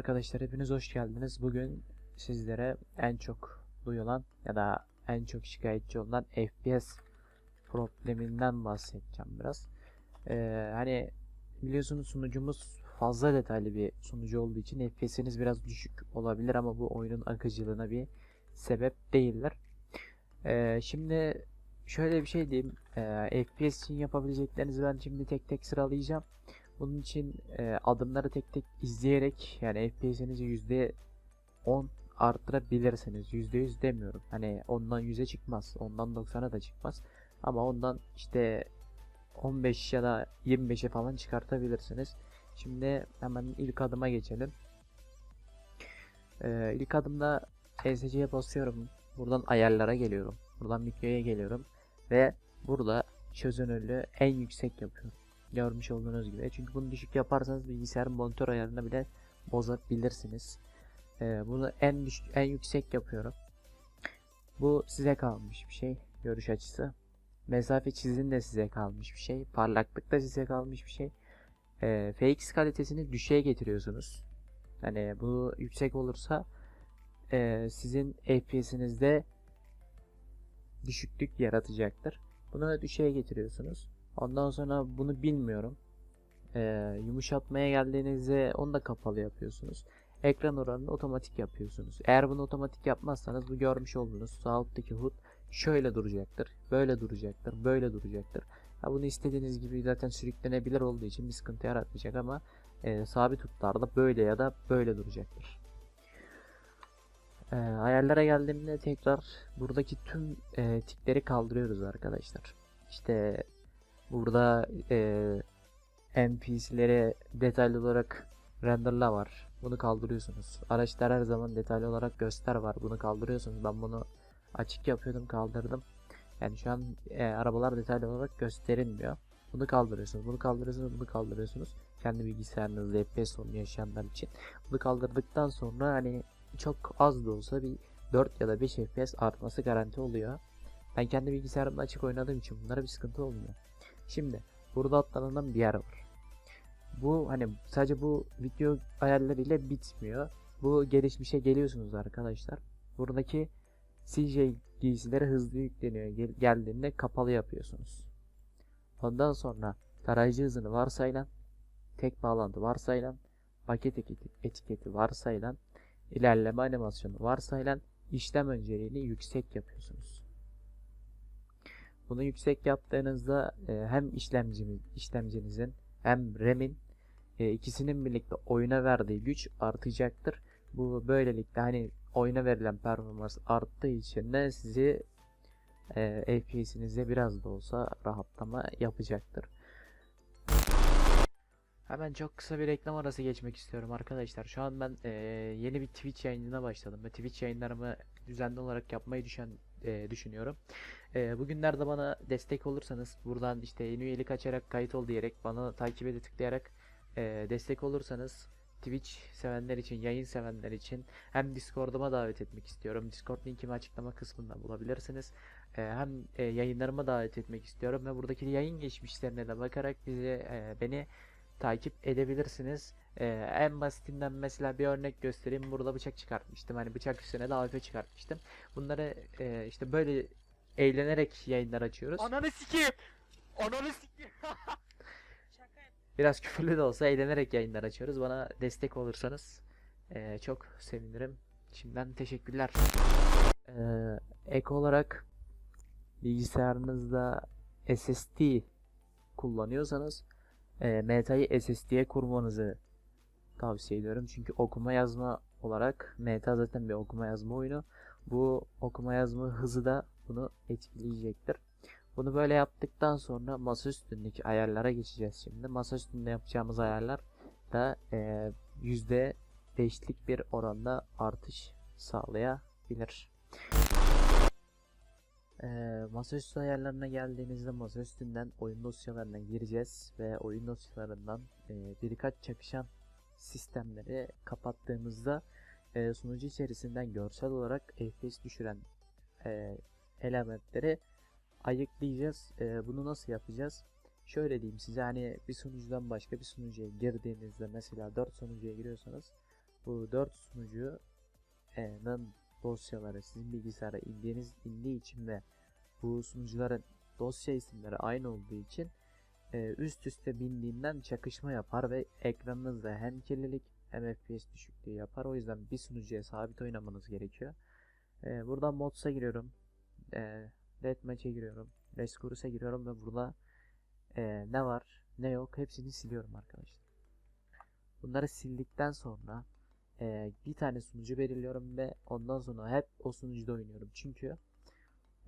arkadaşlar hepiniz hoş geldiniz. Bugün sizlere en çok duyulan ya da en çok şikayetçi olunan FPS probleminden bahsedeceğim biraz. Ee, hani biliyorsunuz sunucumuz fazla detaylı bir sunucu olduğu için FPS'iniz biraz düşük olabilir ama bu oyunun akıcılığına bir sebep değiller. Ee, şimdi şöyle bir şey diyeyim. Ee, FPS için yapabileceklerinizi ben şimdi tek tek sıralayacağım. Bunun için e, adımları tek tek izleyerek yani FPS'inizi yüzde 10 arttırabilirsiniz. Yüzde yüz demiyorum. Hani ondan 100'e çıkmaz. Ondan 90'a da çıkmaz. Ama ondan işte 15 ya da 25'e falan çıkartabilirsiniz. Şimdi hemen ilk adıma geçelim. Ee, ilk adımda ESC'ye basıyorum. Buradan ayarlara geliyorum. Buradan mikroya geliyorum. Ve burada çözünürlüğü en yüksek yapıyorum. Görmüş olduğunuz gibi. Çünkü bunu düşük yaparsanız bilgisayarın monitör ayarını bile bozabilirsiniz. Ee, bunu en düşük, en yüksek yapıyorum. Bu size kalmış bir şey. Görüş açısı. Mesafe çizim de size kalmış bir şey. Parlaklık da size kalmış bir şey. Ee, FX kalitesini düşüğe getiriyorsunuz. Hani bu yüksek olursa e, sizin FPS'inizde düşüklük yaratacaktır. Bunu düşüğe getiriyorsunuz. Ondan sonra bunu bilmiyorum. Ee, yumuşatmaya geldiğinizde onu da kapalı yapıyorsunuz. Ekran oranını otomatik yapıyorsunuz. Eğer bunu otomatik yapmazsanız bu görmüş olduğunuz sağ alttaki HUD şöyle duracaktır. Böyle duracaktır. Böyle duracaktır. Ha, bunu istediğiniz gibi zaten sürüklenebilir olduğu için bir sıkıntı yaratmayacak ama e, sabit HUD'larda böyle ya da böyle duracaktır. E, ayarlara geldiğimde tekrar buradaki tüm e, tikleri kaldırıyoruz arkadaşlar. İşte Burada e, NPC'lere detaylı olarak renderla var. Bunu kaldırıyorsunuz. Araçlar her zaman detaylı olarak göster var. Bunu kaldırıyorsunuz. Ben bunu açık yapıyordum kaldırdım. Yani şu an e, arabalar detaylı olarak gösterilmiyor. Bunu kaldırıyorsunuz. Bunu kaldırıyorsunuz. Bunu kaldırıyorsunuz. Kendi bilgisayarınızda FPS sorunu yaşayanlar için. Bunu kaldırdıktan sonra hani çok az da olsa bir 4 ya da 5 FPS artması garanti oluyor. Ben kendi bilgisayarımda açık oynadığım için bunlara bir sıkıntı olmuyor. Şimdi burada atlanılan bir yer var. Bu hani sadece bu video ayarlarıyla bitmiyor. Bu gelişmişe geliyorsunuz arkadaşlar. Buradaki CJ giysileri hızlı yükleniyor. Gel geldiğinde kapalı yapıyorsunuz. Ondan sonra tarayıcı hızını varsayılan, tek bağlantı varsayılan, paket etiketi varsayılan, ilerleme animasyonu varsayılan, işlem önceliğini yüksek yapıyorsunuz. Bunu yüksek yaptığınızda e, hem işlemcimiz, işlemcinizin hem RAM'in e, ikisinin birlikte oyuna verdiği güç artacaktır. Bu böylelikle hani oyuna verilen performans arttığı için de sizi e, FPS'inizde biraz da olsa rahatlama yapacaktır. Hemen çok kısa bir reklam arası geçmek istiyorum arkadaşlar. Şu an ben e, yeni bir Twitch yayınına başladım ve Twitch yayınlarımı düzenli olarak yapmayı düşen e, düşünüyorum. E, bugünlerde bana destek olursanız buradan işte yeni üyelik açarak kayıt ol diyerek bana takip ede tıklayarak e, destek olursanız Twitch sevenler için, yayın sevenler için hem Discord'uma davet etmek istiyorum. Discord linkimi açıklama kısmında bulabilirsiniz. E, hem e, yayınlarıma davet etmek istiyorum ve buradaki yayın geçmişlerine de bakarak bizi e, beni takip edebilirsiniz. Ee, en basitinden mesela bir örnek göstereyim. Burada bıçak çıkartmıştım. Hani bıçak üstüne de AWP çıkartmıştım. Bunları e, işte böyle eğlenerek yayınlar açıyoruz. Ananı sikeyim. Ananı sikeyim. Biraz küfürlü de olsa eğlenerek yayınlar açıyoruz. Bana destek olursanız e, çok sevinirim. Şimdiden teşekkürler. Ee, ek olarak bilgisayarınızda SSD kullanıyorsanız e, Meta'yı SSD'ye kurmanızı tavsiye ediyorum. Çünkü okuma yazma olarak Meta zaten bir okuma yazma oyunu. Bu okuma yazma hızı da bunu etkileyecektir. Bunu böyle yaptıktan sonra masa üstündeki ayarlara geçeceğiz şimdi. Masa üstünde yapacağımız ayarlar da e, %5'lik bir oranda artış sağlayabilir. Ee, masaüstü ayarlarına geldiğinizde masaüstünden oyun dosyalarına gireceğiz ve oyun dosyalarından e, birkaç çakışan sistemleri kapattığımızda e, sunucu içerisinden görsel olarak FPS düşüren e, elementleri ayıklayacağız. E, bunu nasıl yapacağız? Şöyle diyeyim size hani bir sunucudan başka bir sunucuya girdiğinizde mesela 4 sunucuya giriyorsanız bu 4 sunucunun dosyaları sizin bilgisayara indiğiniz indiği için ve bu sunucuların dosya isimleri aynı olduğu için e, üst üste bindiğinden çakışma yapar ve ekranınızda hem kirlilik hem FPS düşüklüğü yapar. O yüzden bir sunucuya sabit oynamanız gerekiyor. E, buradan mods'a giriyorum. E, Deathmatch'e giriyorum. Rescurs'a giriyorum ve burada e, ne var ne yok hepsini siliyorum arkadaşlar. Bunları sildikten sonra e, bir tane sunucu belirliyorum ve ondan sonra hep o sunucuda oynuyorum. Çünkü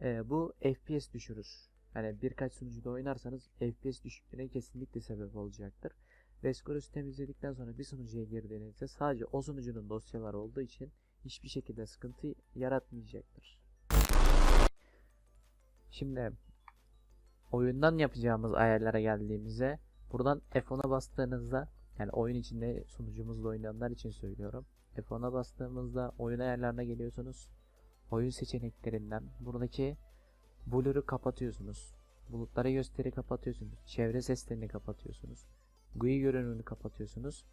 e, bu FPS düşürür. Yani birkaç sunucuda oynarsanız FPS düşüklüğüne kesinlikle sebep olacaktır. Rescurs'u temizledikten sonra bir sunucuya girdiğinizde sadece o sunucunun dosyaları olduğu için hiçbir şekilde sıkıntı yaratmayacaktır. Şimdi oyundan yapacağımız ayarlara geldiğimizde buradan F10'a bastığınızda yani oyun içinde sunucumuzla oynayanlar için söylüyorum. F10'a bastığımızda oyun ayarlarına geliyorsunuz. Oyun seçeneklerinden buradaki blur'u kapatıyorsunuz. Bulutlara gösteri kapatıyorsunuz. Çevre seslerini kapatıyorsunuz. GUI görünümünü kapatıyorsunuz.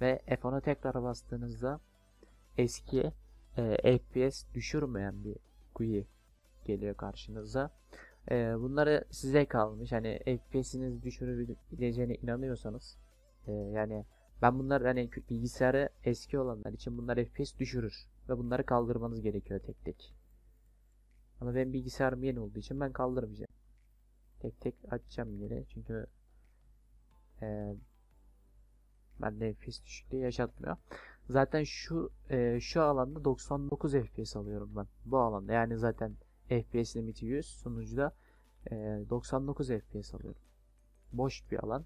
Ve F10'a tekrar bastığınızda eski e, FPS düşürmeyen bir GUI geliyor karşınıza. E, bunları size kalmış. Hani FPS'iniz düşürebileceğine inanıyorsanız e, yani ben bunlar hani bilgisayarı eski olanlar için bunlar FPS düşürür ve bunları kaldırmanız gerekiyor tek tek. Ama benim bilgisayarım yeni olduğu için ben kaldırmayacağım. Tek tek açacağım yine çünkü e, bende FPS düşüklüğü yaşatmıyor. Zaten şu e, şu alanda 99 FPS alıyorum ben. Bu alanda yani zaten FPS limiti 100 sunucuda e, 99 FPS alıyorum. Boş bir alan.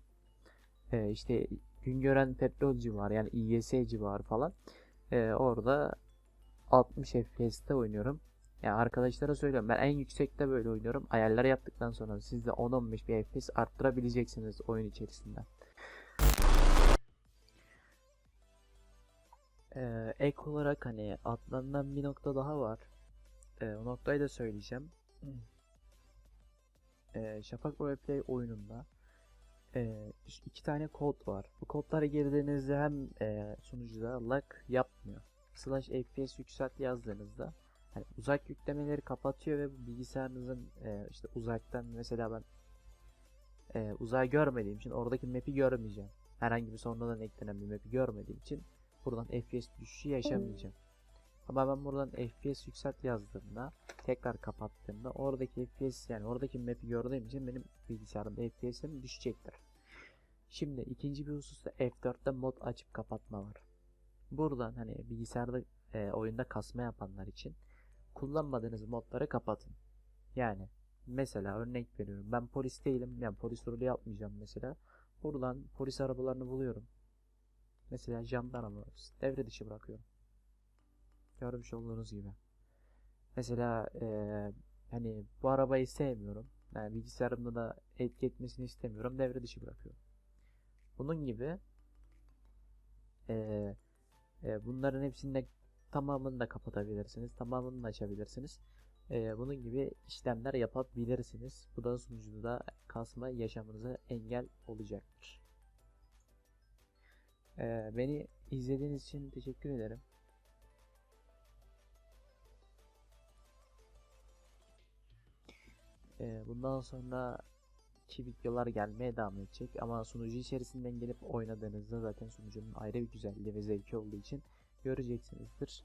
E, işte Güngören petrol civarı yani İYS civarı falan. E, orada 60 FPS'te oynuyorum. Yani arkadaşlara söylüyorum ben en yüksekte böyle oynuyorum. Ayarları yaptıktan sonra siz de 10-15 bir FPS arttırabileceksiniz oyun içerisinde. Ee, ek olarak hani atlanılan bir nokta daha var. Ee, o noktayı da söyleyeceğim. Ee, Şafak Roleplay oyununda e, iki tane kod var. Bu kodlara girdiğinizde hem e, sunucuda lag yapmıyor. Slash FPS yükselt yazdığınızda hani uzak yüklemeleri kapatıyor ve bu bilgisayarınızın e, işte uzaktan mesela ben e, uzağı görmediğim için oradaki map'i görmeyeceğim. Herhangi bir sonradan eklenen bir map'i görmediğim için buradan FPS düşüşü yaşamayacağım. Ama ben buradan FPS yükselt yazdığımda tekrar kapattığımda oradaki FPS yani oradaki map'i gördüğüm için benim bilgisayarımda FPS'im düşecektir. Şimdi ikinci bir hususta F4'te mod açıp kapatma var. Buradan hani bilgisayarda e, oyunda kasma yapanlar için kullanmadığınız modları kapatın. Yani mesela örnek veriyorum ben polis değilim yani polis rolü yapmayacağım mesela. Buradan polis arabalarını buluyorum. Mesela jandarma devre dışı bırakıyorum. Görmüş olduğunuz gibi. Mesela eee, hani bu arabayı sevmiyorum. Yani bilgisayarımda da etki etmesini istemiyorum. Devre dışı bırakıyorum. Bunun gibi eee, eee, bunların hepsini de tamamını da kapatabilirsiniz. Tamamını da açabilirsiniz. Eee, bunun gibi işlemler yapabilirsiniz. Bu da sunucuda kasma yaşamınıza engel olacaktır. Eee, beni izlediğiniz için teşekkür ederim. Ee, bundan sonra ki videolar gelmeye devam edecek ama sunucu içerisinden gelip oynadığınızda zaten sunucunun ayrı bir güzelliği ve zevki olduğu için göreceksinizdir.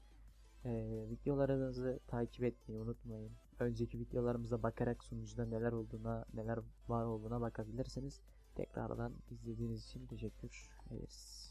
Ee, videolarınızı takip etmeyi unutmayın. Önceki videolarımıza bakarak sunucuda neler olduğuna, neler var olduğuna bakabilirsiniz. Tekrardan izlediğiniz için teşekkür ederiz.